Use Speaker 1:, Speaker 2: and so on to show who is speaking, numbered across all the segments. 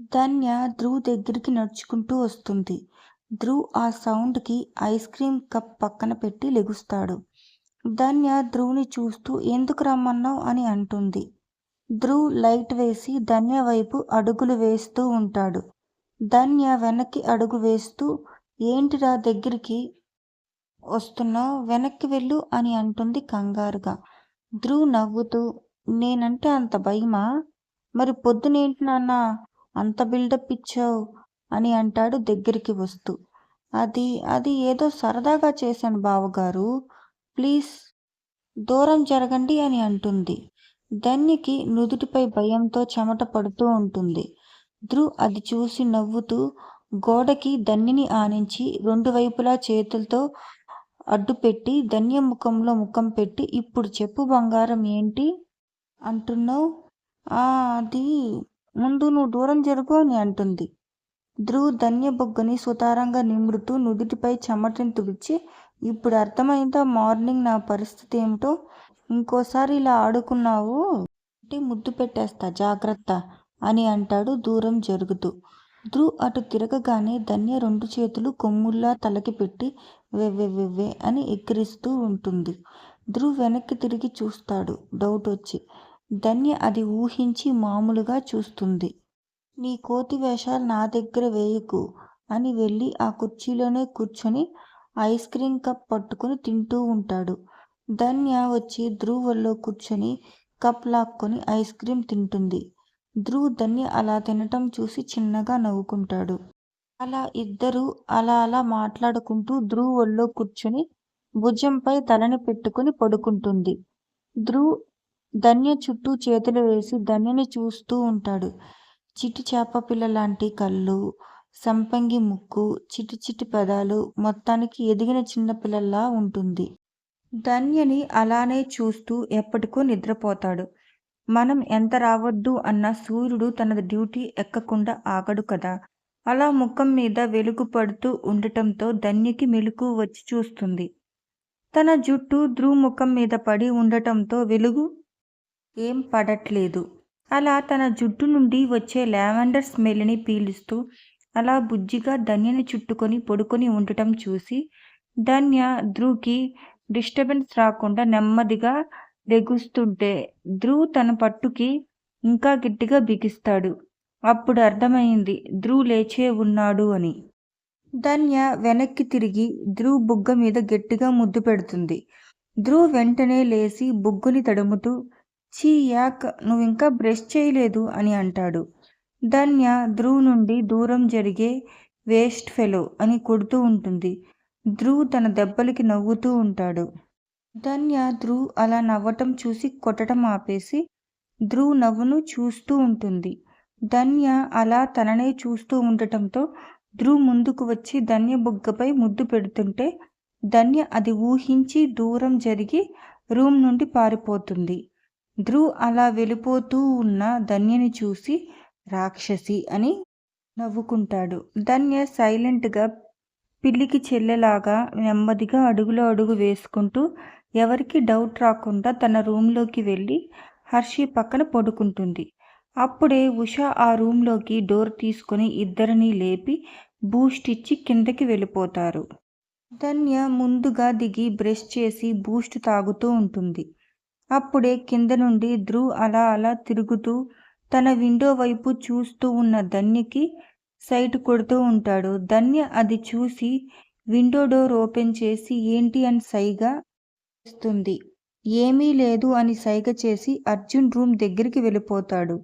Speaker 1: ధన్య ధ్రువ్ దగ్గరికి నడుచుకుంటూ వస్తుంది. ధ్రువ్ ఆ సౌండ్కి ఐస్ క్రీం కప్ పక్కన పెట్టి లెగుస్తాడు. ధన్య ధ్రువ్ని చూస్తూ ఎందుకు రమ్మన్నావ్ అని అంటుంది. ధ్రువ్ లైట్ వేసి ధన్య వైపు అడుగులు వేస్తూ ఉంటాడు. ధన్య వెనక్కి అడుగు వేస్తూ ఏంటిరా దగ్గరికి వస్తున్నావు వెనక్కి వెళ్ళు అని అంటుంది కంగారుగా. ధ్రువ్ నవ్వుతూ నేనంటే అంత భయమా? మరి పొద్దునేంటి నాన్న అంత బిల్డప్ ఇచ్చావు అని అంటాడు దగ్గరికి వస్తూ. అది అది ఏదో సరదాగా చేశాను బావగారు ప్లీజ్ దూరం జరగండి అని అంటుంది. ధన్యకి నుదుటిపై భయంతో చెమట పడుతూ ఉంటుంది. ధ్రువ్ అది చూసి నవ్వుతూ గోడకి ధన్యని ఆనించి రెండు వైపులా చేతులతో అడ్డుపెట్టి ధన్య ముఖంలో ముఖం పెట్టి ఇప్పుడు చెప్పు బంగారం ఏంటి అంటున్నావు అది ముందు నువ్వు దూరం జరుగు అని అంటుంది. ధ్రువ్ ధన్య బొగ్గని సుతారంగా నిమురుతూ నుదుటిపై చెమటని తుడిచి ఇప్పుడు అర్థమైందా మార్నింగ్ నా పరిస్థితి ఏమిటో? ఇంకోసారి ఇలా ఆడుకున్నావు అంటే ముద్దు పెట్టేస్తా జాగ్రత్త అని అంటాడు దూరం జరుగుతూ. ధ్రువ్ అటు తిరగగానే ధన్య రెండు చేతులు కొమ్ముల్లా తలకి పెట్టి వెవ్వెవ్వెవ్వే అని ఎక్కిరిస్తూ ఉంటుంది. ధ్రువ్ వెనక్కి తిరిగి చూస్తాడు డౌట్ వచ్చి. ధన్య అది ఊహించి మామూలుగా చూస్తుంది. నీ కోతి వేషాలు నా దగ్గర వేయకు అని వెళ్ళి ఆ కుర్చీలోనే కూర్చొని ఐస్ క్రీమ్ కప్ పట్టుకుని తింటూ ఉంటాడు. ధన్య వచ్చి ధ్రువల్లో కూర్చొని కప్ లాక్కొని ఐస్ క్రీమ్ తింటుంది. ధ్రువ్ ధన్య అలా తినటం చూసి చిన్నగా నవ్వుకుంటాడు. అలా ఇద్దరూ అలా అలా మాట్లాడుకుంటూ ధ్రువ్ ఒళ్ళో కూర్చుని భుజంపై తలని పెట్టుకుని పడుకుంటుంది. ధ్రువ్ ధన్య చుట్టూ చేతులు వేసి ధన్యని చూస్తూ ఉంటాడు. చిట్టి లాంటి కళ్ళు, సంపంగి ముక్కు, చిట్టి చిట్టి పదాలు మొత్తానికి ఎదిగిన చిన్నపిల్లల్లా ఉంటుంది. ధన్యని అలానే చూస్తూ ఎప్పటికో నిద్రపోతాడు. మనం ఎంత రావద్దు అన్న సూర్యుడు తన డ్యూటీ ఎక్కకుండా ఆగడు కదా! అలా ముఖం మీద వెలుగు పడుతూ ఉండటంతో ధన్యకి మెలుకు వచ్చి చూస్తుంది. తన జుట్టు ధ్రువ్ ముఖం మీద పడి ఉండటంతో వెలుగు ఏం పడట్లేదు. అలా తన జుట్టు నుండి వచ్చే లావెండర్ స్మెల్ని పీలుస్తూ అలా బుజ్జిగా ధన్యని చుట్టుకొని పడుకొని ఉండటం చూసి ధన్య ధ్రువ్కి డిస్టర్బెన్స్ రాకుండా నెమ్మదిగా రెగుస్తుంటే ధ్రువ్ తన పట్టుకి ఇంకా గట్టిగా బిగిస్తాడు. అప్పుడు అర్థమైంది ధ్రువ్ లేచే ఉన్నాడు అని. ధన్య వెనక్కి తిరిగి ధ్రువ్ బుగ్గ మీద గట్టిగా ముద్దు పెడుతుంది. ధ్రువ్ వెంటనే లేచి బుగ్గుని తడుముతూ ఛీ యాక్ నువ్వింకా బ్రష్ చేయలేదు అని అంటాడు. ధన్య ధ్రువ్ నుండి దూరం జరిగే వేస్ట్ ఫెలో అని కొడుతూ ఉంటుంది. ధ్రువ్ తన దెబ్బలకి నవ్వుతూ ఉంటాడు. ధన్య ధ్రువ్ అలా నవ్వటం చూసి కొట్టడం ఆపేసి ధ్రువ్ నవ్వును చూస్తూ ఉంటుంది. ధన్య అలా తననే చూస్తూ ఉండటంతో ధ్రువ్ ముందుకు వచ్చి ధన్య బుగ్గపై ముద్దు పెడుతుంటే ధన్య అది ఊహించి దూరం జరిగి రూమ్ నుండి పారిపోతుంది. ధ్రువ్ అలా వెళ్ళిపోతూ ఉన్న ధన్యని చూసి రాక్షసి అని నవ్వుకుంటాడు. ధన్య సైలెంట్గా పిల్లికి చెల్లెలాగా నెమ్మదిగా అడుగులో అడుగు వేసుకుంటూ ఎవరికి డౌట్ రాకుండా తన రూమ్లోకి వెళ్ళి హర్షి పక్కన పడుకుంటుంది. అప్పుడే ఉష ఆ రూమ్లోకి డోర్ తీసుకొని ఇద్దరిని లేపి బూస్ట్ ఇచ్చి కిందకి వెళ్ళిపోతారు. ధన్య ముందుగా దిగి బ్రష్ చేసి బూస్ట్ తాగుతూ ఉంటుంది. అప్పుడే కింద నుండి ధ్రువ్ అలా అలా తిరుగుతూ తన విండో వైపు చూస్తూ ఉన్న ధన్యకి సైట్ కొడుతూ ఉంటాడు. ధన్య అది చూసి విండో డోర్ ఓపెన్ చేసి ఏంటి అని సైగా వస్తుంది ఏమీ లేదు అని సైగ చేసి అర్జున్ రూమ్ దగ్గరికి వెళ్ళిపోతాడు.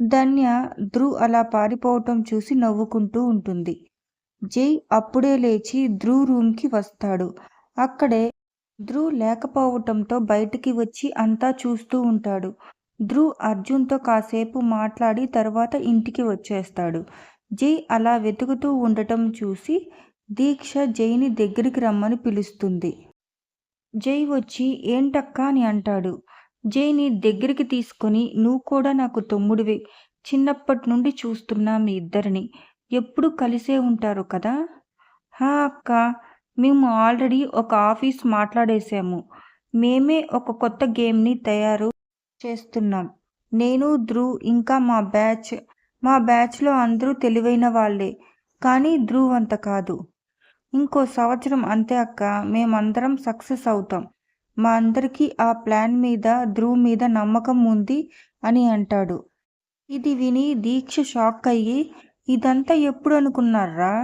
Speaker 1: ధన్య ధ్రువ్ అలా పారిపోవటం చూసి నవ్వుకుంటూ ఉంటుంది. జై అప్పుడే లేచి ధ్రువ్ రూమ్కి వస్తాడు. అక్కడే ధ్రువ్ లేకపోవటంతో బయటికి వచ్చి అంతా చూస్తూ ఉంటాడు. ధ్రువ్ అర్జున్తో కాసేపు మాట్లాడి తర్వాత ఇంటికి వచ్చేస్తాడు. జై అలా వెతుకుతూ ఉండటం చూసి దీక్ష జైని దగ్గరికి రమ్మని పిలుస్తుంది. జై వచ్చి ఏంటక్కా అని అంటాడు. జైని దగ్గరికి తీసుకొని నువ్వు కూడా నాకు తమ్ముడివే చిన్నప్పటి నుండి చూస్తున్నా మీ ఇద్దరిని. ఎప్పుడు కలిసే ఉంటారు కదా? హా అక్కా! మేము ఆల్రెడీ ఒక ఆఫీస్ మాట్లాడేశాము. మేమే ఒక కొత్త గేమ్ని తయారు చేస్తున్నాం. నేను ధ్రువ్ ఇంకా మా బ్యాచ్ మా బ్యాచ్లో అందరూ తెలివైన వాళ్ళే కానీ ధ్రువ్ అంత కాదు ఇంకో సంవత్సరం అంతే అక్క మేమందరం సక్సెస్ అవుతాం మా అందరికీ ఆ ప్లాన్ మీద ధ్రువ్ మీద నమ్మకం ఉంది అని అంటాడు ఇది విని దీక్ష షాక్ అయ్యి ఇదంతా ఎప్పుడు అనుకున్నారా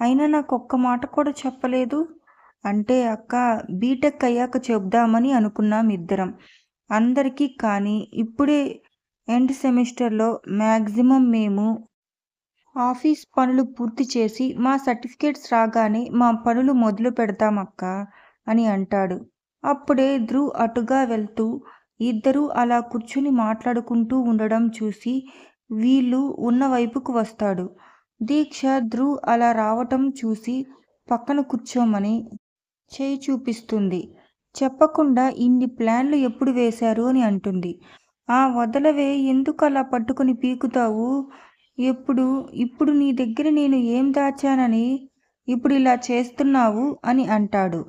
Speaker 1: అయినా నాకు ఒక్క మాట కూడా చెప్పలేదు. అంటే అక్క బీటెక్ అయ్యాక చెప్దామని అనుకున్నాం ఇద్దరం. అందరికీ కానీ ఇప్పుడే ఎండ్ సెమిస్టర్లో మ్యాక్సిమం మేము ఆఫీస్ పనులు పూర్తి చేసి మా సర్టిఫికేట్స్ రాగానే మా పనులు మొదలు పెడతామక్క అని అంటాడు. అప్పుడే ధ్రువ్ అటుగా వెళ్తూ ఇద్దరూ అలా కూర్చుని మాట్లాడుకుంటూ ఉండడం చూసి వీళ్ళు ఉన్న వైపుకు వస్తాడు. దీక్ష ధ్రువ్ అలా రావటం చూసి పక్కన కూర్చోమని చేయి చూపిస్తుంది. చెప్పకుండా ఇన్ని ప్లాన్లు ఎప్పుడు వేశారు అని అంటుంది. ఆ వదలవే ఎందుకు అలా పట్టుకుని పీకుతావు? ఎప్పుడు ఇప్పుడు నీ దగ్గర నేను ఏం దాచానని ఇప్పుడు ఇలా చేస్తున్నావు అని అంటాడు.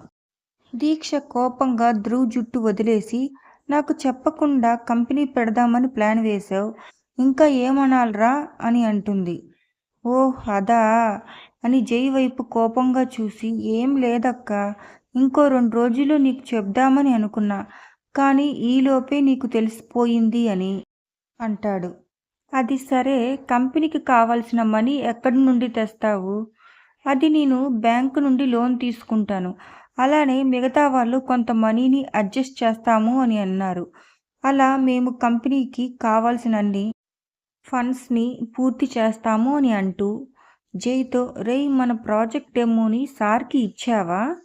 Speaker 1: దీక్ష కోపంగా ధ్రువ్ జుట్టు వదిలేసి నాకు చెప్పకుండా కంపెనీ పెడదామని ప్లాన్ వేశావు ఇంకా ఏమనాలరా అని అంటుంది. ఓ అదా. అని జై వైపు కోపంగా చూసి ఏం లేదక్క. ఇంకో రెండు రోజుల్లో నీకు చెప్దామని అనుకున్నా. కానీ ఈలోపే నీకు తెలిసిపోయింది అని అంటాడు. అది సరే కంపెనీకి కావాల్సిన మనీ ఎక్కడి నుండి తెస్తావు? అది నేను బ్యాంకు నుండి లోన్ తీసుకుంటాను. అలానే మిగతా వాళ్ళు కొంత మనీని అడ్జస్ట్ చేస్తాము అని అన్నారు. అలా మేము కంపెనీకి కావాల్సినన్ని ఫండ్స్ని పూర్తి చేస్తాము అని అంటూ జైతో రేయ్ మన ప్రాజెక్ట్ డెమోని సార్కి ఇచ్చావా?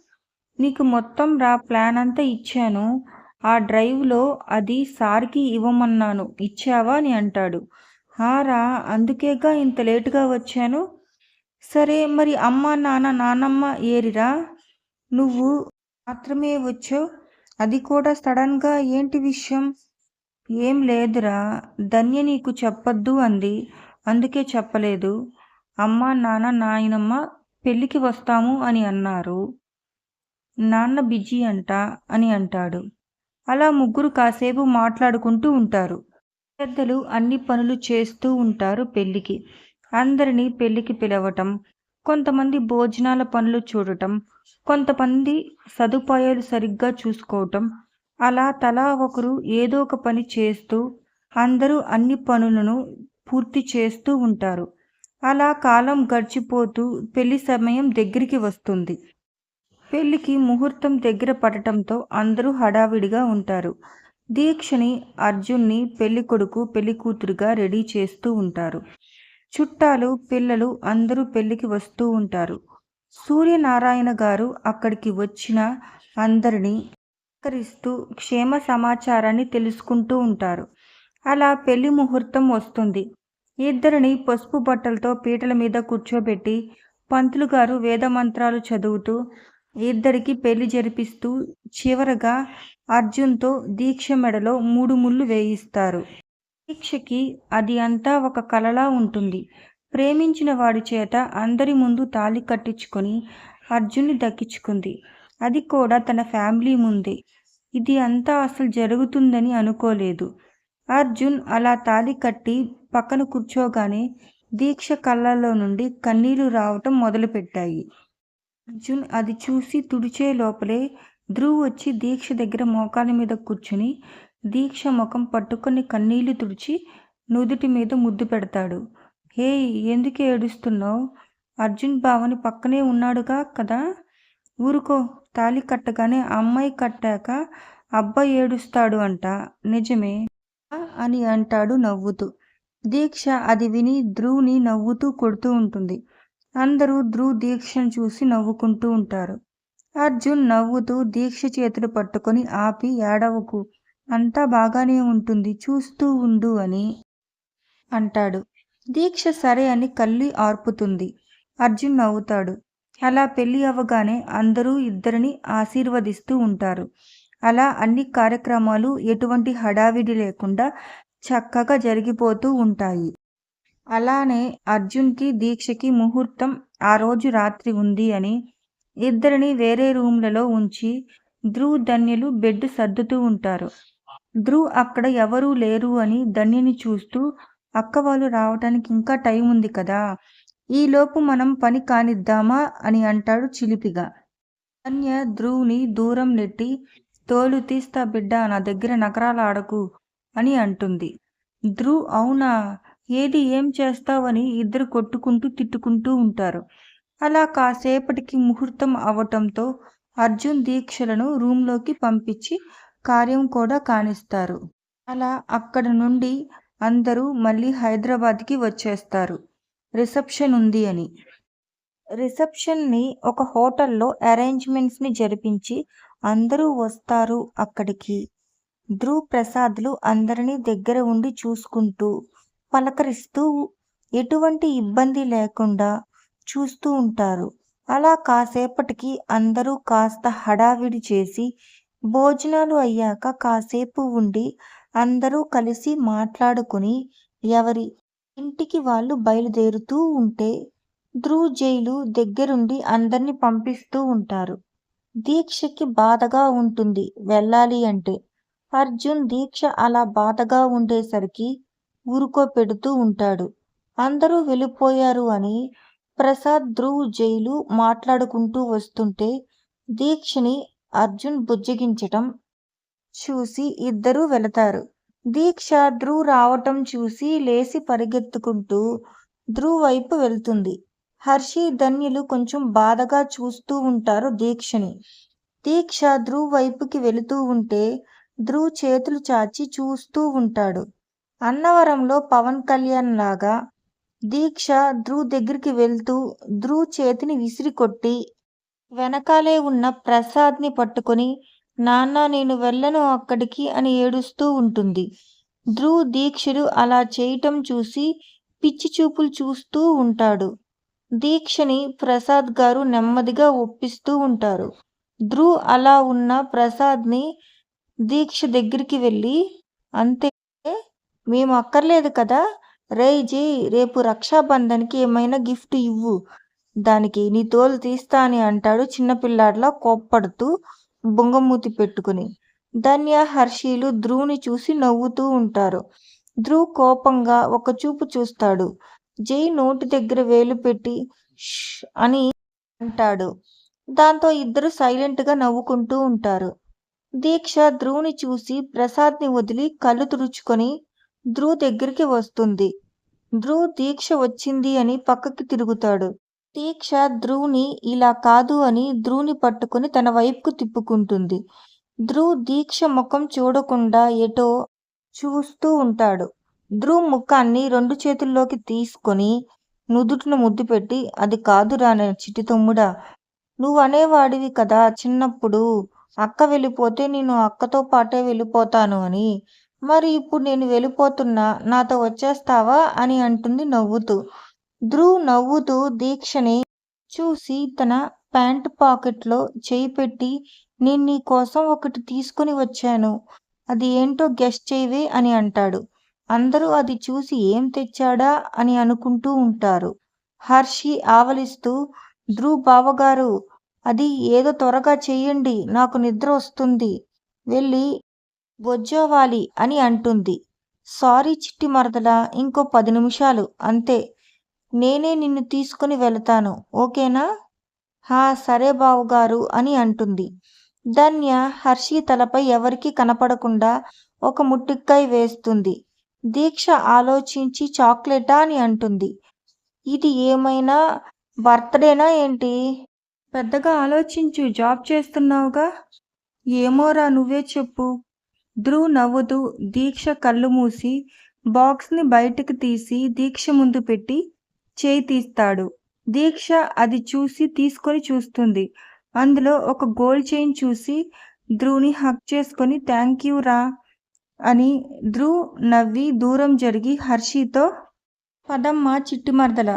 Speaker 1: నీకు మొత్తం రా ప్లాన్ అంతా ఇచ్చాను. ఆ డ్రైవ్లో అది సార్కి ఇవ్వమన్నాను. ఇచ్చావా? అని అంటాడు. హారా అందుకేగా ఇంత లేటుగా వచ్చాను? సరే మరి అమ్మ నాన్న నానమ్మ ఏరిరా? నువ్వు మాత్రమే వచ్చావు? అది కూడా సడన్గా ఏంటి విషయం? ఏం లేదురా ధన్య నీకు చెప్పొద్దు అంది. అందుకే చెప్పలేదు. అమ్మ నాన్న నాయనమ్మ పెళ్ళికి వస్తాము అని అన్నారు. నాన్న బిజీ అంట అని అంటాడు. అలా ముగ్గురు కాసేపు మాట్లాడుకుంటూ ఉంటారు. పెద్దలు అన్ని పనులు చేస్తూ ఉంటారు పెళ్ళికి. అందరినీ పెళ్ళికి పిలవటం కొంతమంది భోజనాల పనులు చూడటం కొంతమంది సదుపాయాలు సరిగ్గా చూసుకోవటం అలా తలా ఒకరు ఏదో ఒక పని చేస్తూ అందరూ అన్ని పనులను పూర్తి చేస్తూ ఉంటారు. అలా కాలం గడిచిపోతూ పెళ్ళి సమయం దగ్గరికి వస్తుంది. పెళ్ళికి ముహూర్తం దగ్గర పడటంతో అందరూ హడావిడిగా ఉంటారు. దీక్షని అర్జున్ని పెళ్ళి కొడుకు పెళ్ళి కూతురుగా రెడీ చేస్తూ ఉంటారు. చుట్టాలు పిల్లలు అందరూ పెళ్ళికి వస్తూ ఉంటారు. సూర్యనారాయణ గారు అక్కడికి వచ్చిన అందరినీ సహకరిస్తూ క్షేమ సమాచారాన్ని తెలుసుకుంటూ ఉంటారు. అలా పెళ్ళి ముహూర్తం వస్తుంది. ఇద్దరిని పసుపు బట్టలతో పీటల మీద కూర్చోబెట్టి పంతులు గారు వేదమంత్రాలు చదువుతూ ఇద్దరికి పెళ్ళి జరిపిస్తూ చివరగా అర్జున్తో దీక్ష మెడలో మూడు ముళ్ళు వేయిస్తారు. దీక్షకి అది అంతా ఒక కలలా ఉంటుంది. ప్రేమించిన వాడి చేత అందరి ముందు తాళి కట్టించుకొని అర్జున్ని దక్కించుకుంది. అది కూడా తన ఫ్యామిలీ ముందే. ఇది అంతా అసలు జరుగుతుందని అనుకోలేదు. అర్జున్ అలా తాళి కట్టి పక్కన కూర్చోగానే దీక్ష కళ్ళల్లో నుండి కన్నీళ్ళు రావటం మొదలుపెట్టాయి. అర్జున్ అది చూసి తుడిచే లోపలే ధ్రువ్ వచ్చి దీక్ష దగ్గర మోకాల మీద కూర్చుని దీక్ష ముఖం పట్టుకొని కన్నీళ్ళు తుడిచి నుదుటి మీద ముద్దు పెడతాడు. హే ఎందుకు ఏడుస్తున్నావు? అర్జున్ బావని పక్కనే ఉన్నాడుగా కదా? ఊరుకో. తాళి కట్టగానే అమ్మాయి కట్టాక అబ్బాయి ఏడుస్తాడు అంట. నిజమే అని అంటాడు నవ్వుతూ. దీక్ష అది విని ధ్రువ్ని నవ్వుతూ కొడుతూ ఉంటుంది. అందరూ ధ్రువ్ దీక్షను చూసి నవ్వుకుంటూ ఉంటారు. అర్జున్ నవ్వుతూ దీక్ష చేతులు పట్టుకొని ఆపి ఏడవకు అంతా బాగానే ఉంటుంది చూస్తూ ఉండు అని అంటాడు. దీక్ష సరే అని కళ్ళు ఆర్పుతుంది. అర్జున్ నవ్వుతాడు. అలా పెళ్ళి అవ్వగానే అందరూ ఇద్దరిని ఆశీర్వదిస్తూ ఉంటారు. అలా అన్ని కార్యక్రమాలు ఎటువంటి హడావిడి లేకుండా చక్కగా జరిగిపోతూ ఉంటాయి. అలానే అర్జున్కి దీక్షకి ముహూర్తం ఆ రోజు రాత్రి ఉంది అని ఇద్దరిని వేరే రూమ్లలో ఉంచి ధ్రువ్ ధన్యులు బెడ్ సర్దుతూ ఉంటారు. ధ్రువ్ అక్కడ ఎవరూ లేరు అని ధన్యని చూస్తూ అక్క వాళ్ళు రావటానికి ఇంకా టైం ఉంది కదా ఈలోపు మనం పని కానిద్దామా అని అంటాడు చిలిపిగా. కన్య ధ్రువుని దూరం నెట్టి తోలు తీస్తా బిడ్డ నా దగ్గర నగరాలు ఆడకు అని అంటుంది. ధ్రువ్ అవునా? ఏది ఏం చేస్తావని ఇద్దరు కొట్టుకుంటూ తిట్టుకుంటూ ఉంటారు. అలా కాసేపటికి ముహూర్తం అవటంతో అర్జున్ దీక్షలను రూంలోకి పంపించి కార్యం కూడా కానిస్తారు. అలా అక్కడ నుండి అందరూ మళ్ళీ హైదరాబాద్కి వచ్చేస్తారు. రిసెప్షన్ ఉంది అని. రిసెప్షన్ని ఒక హోటల్లో అరేంజ్మెంట్స్ని జరిపించి అందరూ వస్తారు అక్కడికి. ధ్రువ్ ప్రసాద్లు అందరినీ దగ్గర ఉండి చూసుకుంటూ పలకరిస్తూ ఎటువంటి ఇబ్బంది లేకుండా చూస్తూ ఉంటారు. అలా కాసేపటికి అందరూ కాస్త హడావిడి చేసి భోజనాలు అయ్యాక కాసేపు ఉండి అందరూ కలిసి మాట్లాడుకుని ఎవరి ఇంటికి వాళ్ళు బయలుదేరుతూ ఉంటే ధ్రువ్ జైలు దగ్గరుండి అందరిని పంపిస్తూ ఉంటారు. దీక్షకి బాధగా ఉంటుంది వెళ్ళాలి అంటే. అర్జున్ దీక్ష అలా బాధగా ఉండేసరికి ఊరుకో పెడుతూ ఉంటాడు. అందరూ వెళ్ళిపోయారు అని ప్రసాద్ ధ్రువ్ జైలు మాట్లాడుకుంటూ వస్తుంటే దీక్షని అర్జున్ బుజ్జగించటం చూసి ఇద్దరూ వెళతారు. దీక్ష ధ్రువ్ రావటం చూసి లేసి పరిగెత్తుకుంటూ ధ్రువ్ వైపు వెళ్తుంది. హర్షి ధన్యులు కొంచెం బాధగా చూస్తూ ఉంటారు దీక్షని. దీక్ష ధ్రువ్ వైపుకి వెళుతూ ఉంటే ధ్రువ్ చేతులు చాచి చూస్తూ ఉంటాడు. అన్నవరంలో పవన్ కళ్యాణ్ లాగా దీక్ష ధ్రువ్ దగ్గరికి వెళ్తూ ధ్రువ్ చేతిని విసిరి కొట్టి వెనకాలే ఉన్న ప్రసాద్ని పట్టుకొని నాన్న నేను వెళ్ళను అక్కడికి అని ఏడుస్తూ ఉంటుంది. ధ్రువ్ దీక్షలు అలా చేయటం చూసి పిచ్చి చూపులు చూస్తూ ఉంటాడు. దీక్షని ప్రసాద్ గారు నెమ్మదిగా ఒప్పిస్తూ ఉంటారు. ధ్రువ్ అలా ఉన్న ప్రసాద్ని దీక్ష దగ్గరికి వెళ్ళి అంతే మేము అక్కర్లేదు కదా. రేజీ జీ రేపు రక్షాబంధన్కి ఏమైనా గిఫ్ట్ ఇవ్వు. దానికి నీ తోలు తీస్తా అని అంటాడు చిన్నపిల్లాడిలా కోప్పడుతూ బొంగమూతి పెట్టుకుని. ధన్య హర్షీలు ధ్రువుని చూసి నవ్వుతూ ఉంటారు. ధ్రువ్ కోపంగా ఒక చూపు చూస్తాడు. జై నోటి దగ్గర వేలు పెట్టి అని అంటాడు. దాంతో ఇద్దరు సైలెంట్గా నవ్వుకుంటూ ఉంటారు. దీక్ష ధ్రువుని చూసి ప్రసాద్ని వదిలి కళ్ళు తుడుచుకొని ధ్రువ్ దగ్గరికి వస్తుంది. ధ్రువ్ దీక్ష వచ్చింది అని పక్కకి తిరుగుతాడు. దీక్ష ధ్రువ్ని ఇలా కాదు అని ధ్రువ్ని పట్టుకుని తన వైపుకు తిప్పుకుంటుంది. ధ్రువ్ దీక్ష ముఖం చూడకుండా ఎటో చూస్తూ ఉంటాడు. ధ్రువ్ ముఖాన్ని రెండు చేతుల్లోకి తీసుకొని నుదుటిను ముద్దు పెట్టి అది కాదురా చిట్టి తమ్ముడా నువ్వు అనేవాడివి కదా చిన్నప్పుడు. అక్క వెళ్ళిపోతే నేను అక్కతో పాటే వెళ్ళిపోతాను అని. మరి ఇప్పుడు నేను వెళ్ళిపోతున్నా నాతో వచ్చేస్తావా? అని అంటుంది నవ్వుతూ. ధ్రువ్ నవ్వుతూ దీక్షని చూసి తన ప్యాంట్ పాకెట్లో చేయి పెట్టి నేను నీ కోసం ఒకటి తీసుకుని వచ్చాను. అది ఏంటో గెస్ట్ చేయవే అని అంటాడు. అందరూ అది చూసి ఏం తెచ్చాడా? అని అనుకుంటూ ఉంటారు. హర్షి ఆవలిస్తూ ధ్రువ్ బావగారు అది ఏదో త్వరగా చెయ్యండి నాకు నిద్ర వస్తుంది. వెళ్ళి బొజ్జోవాలి అని అంటుంది. సారీ చిట్టి మరదల ఇంకో పది నిమిషాలు. అంతే. నేనే నిన్ను తీసుకుని వెళతాను ఓకేనా? హా సరే బావుగారు అని అంటుంది. ధన్య హర్షి తలపై ఎవరికీ కనపడకుండా ఒక ముట్టిక్కాయ వేస్తుంది. దీక్ష ఆలోచించి చాక్లెటా అని అంటుంది. ఇది ఏమైనా బర్త్డేనా ఏంటి? పెద్దగా ఆలోచించు జాబ్ చేస్తున్నావుగా? ఏమోరా నువ్వే చెప్పు. ధ్రువ్ నవ్వుతూ దీక్ష కళ్ళు మూసి బాక్స్ని బయటకు తీసి దీక్ష ముందు పెట్టి చేయి తీస్తాడు. దీక్ష అది చూసి తీసుకొని చూస్తుంది. అందులో ఒక గోల్డ్ చైన్ చూసి ధ్రువ్ని హక్ చేసుకొని థ్యాంక్ యూ రా అని ధ్రువ్ నవ్వి దూరం జరిగి హర్షితో పదమ్మ చిట్టుమర్దల.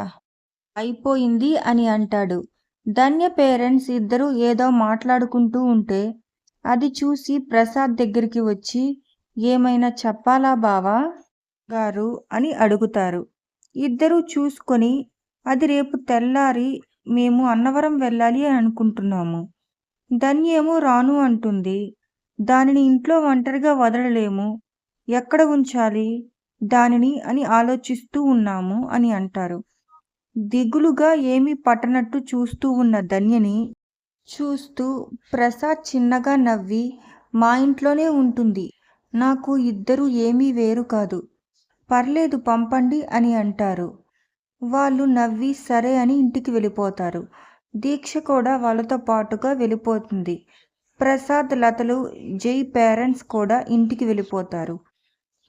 Speaker 1: అయిపోయింది అని అంటాడు. ధన్య పేరెంట్స్ ఇద్దరు ఏదో మాట్లాడుకుంటూ ఉంటే అది చూసి ప్రసాద్ దగ్గరికి వచ్చి ఏమైనా చెప్పాలా బావా? గారు అని అడుగుతారు. ఇద్దరూ చూసుకొని అది రేపు తెల్లారి మేము అన్నవరం వెళ్ళాలి అని అనుకుంటున్నాము. ధన్యేమో రాను అంటుంది. దానిని ఇంట్లో ఒంటరిగా వదలలేము. ఎక్కడ ఉంచాలి దానిని అని ఆలోచిస్తూ ఉన్నాము అని అంటారు. దిగులుగా ఏమీ పట్టనట్టు చూస్తూ ఉన్న ధన్యని చూస్తూ ప్రసాద్ చిన్నగా నవ్వి మా ఇంట్లోనే ఉంటుంది. నాకు ఇద్దరు ఏమీ వేరు కాదు. పర్లేదు పంపండి అని అంటారు. వాళ్ళు నవ్వి సరే అని ఇంటికి వెళ్ళిపోతారు. దీక్ష కూడా వాళ్ళతో పాటుగా వెళ్ళిపోతుంది. ప్రసాద్ లతలు జై పేరెంట్స్ కూడా ఇంటికి వెళ్ళిపోతారు.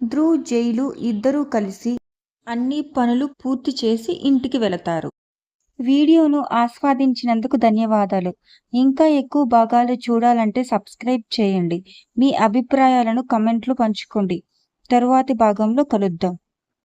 Speaker 1: ధ్రువ్ జైలు ఇద్దరూ కలిసి అన్ని పనులు పూర్తి చేసి ఇంటికి వెళతారు. వీడియోను ఆస్వాదించినందుకు ధన్యవాదాలు. ఇంకా ఎక్కువ భాగాలు చూడాలంటే సబ్స్క్రైబ్ చేయండి. మీ అభిప్రాయాలను కమెంట్లు పంచుకోండి. తరువాతి భాగంలో కలుద్దాం.